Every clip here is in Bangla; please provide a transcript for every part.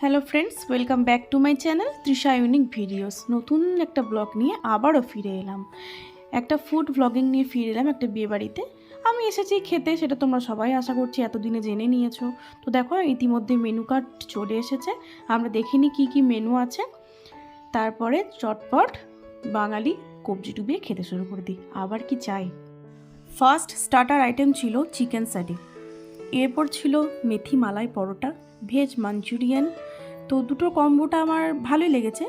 Hello friends welcome back to my channel Trisha unique videos নতুন একটা ব্লগ নিয়ে আবারও ফিরে এলাম। একটা ফুড ব্লগিং নিয়ে ফিরে এলাম একটা বিয়েবাড়িতে আমি এসেছি খেতে, সেটা তোমরা সবাই আশা করছি এতদিনে জেনে নিয়েছো। তো দেখো, ইতিমধ্যে মেনু কার্ড চলে এসেছে। আমরা দেখিনি কি কি মেনু আছে। তারপরে চটপট বাঙালি কবজি ডুবিয়ে খেতে শুরু করে দিই। আবার কি চাই? ফার্স্ট স্টার্টার আইটেম ছিল চিকেন সাডি এরপর ছিল মেথি মালাই পরোটা, ভেজ মাঞ্চুরিয়ান। তো দুটো কম্বোটা আমার ভালোই লেগেছে।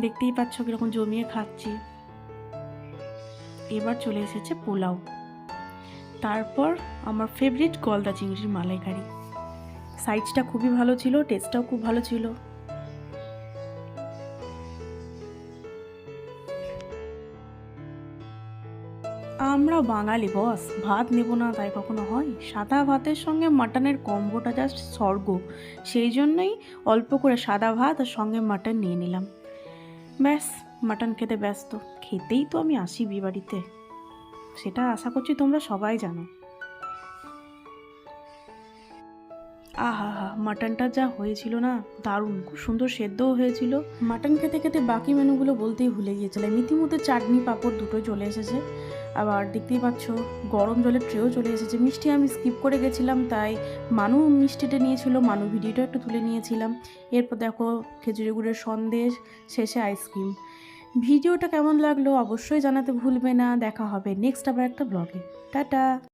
দেখতেই পাচ্ছ কীরকম জমিয়ে খাচ্ছি। এবার চলে এসেছে পোলাও। তারপর আমার ফেভারিট গলদা চিংড়ির মালাইকারি। সাইজটা খুবই ভালো ছিল টেস্টটাও খুব ভালো ছিল। আমরা বাঙালি বস ভাত নেব না, তাই কখনো হয়? সাদা ভাতের সঙ্গে মাটনের কম্বোটা জাস্ট স্বর্গ। সেই জন্যই অল্প করে সাদা ভাত আর সঙ্গে মাটন নিয়ে নিলাম। ব্যাস, মাটন খেতে ব্যস্ত। খেতেই তো আমি আসি বিয়ে বাড়িতে। সেটা আশা করছি তোমরা সবাই জানো। আহা হা, মাটনটা যা হয়েছিল না, দারুণ, খুব সুন্দর সেদ্ধও হয়েছিল। মাটন খেতে খেতে বাকি মেনুগুলো বলতেই ভুলে গিয়েছিলাম। ইতিমধ্যে চাটনি, পাঁপড় দুটোই চলে এসেছে। আবার দেখতেই পাচ্ছ, গরম জলের ট্রেও চলে এসেছে। মিষ্টি আমি স্কিপ করে গেছিলাম, তাই মানু মিষ্টিটা নিয়েছিল। মানু ভিডিওটা একটু তুলে নিয়েছিলাম। এরপর দেখো খেজুরি গুড়ের সন্দেশ, শেষে আইসক্রিম ভিডিওটা কেমন লাগল অবশ্যই জানাতে ভুলবে না। দেখা হবে নেক্সট আবার একটা ব্লগে টাটা!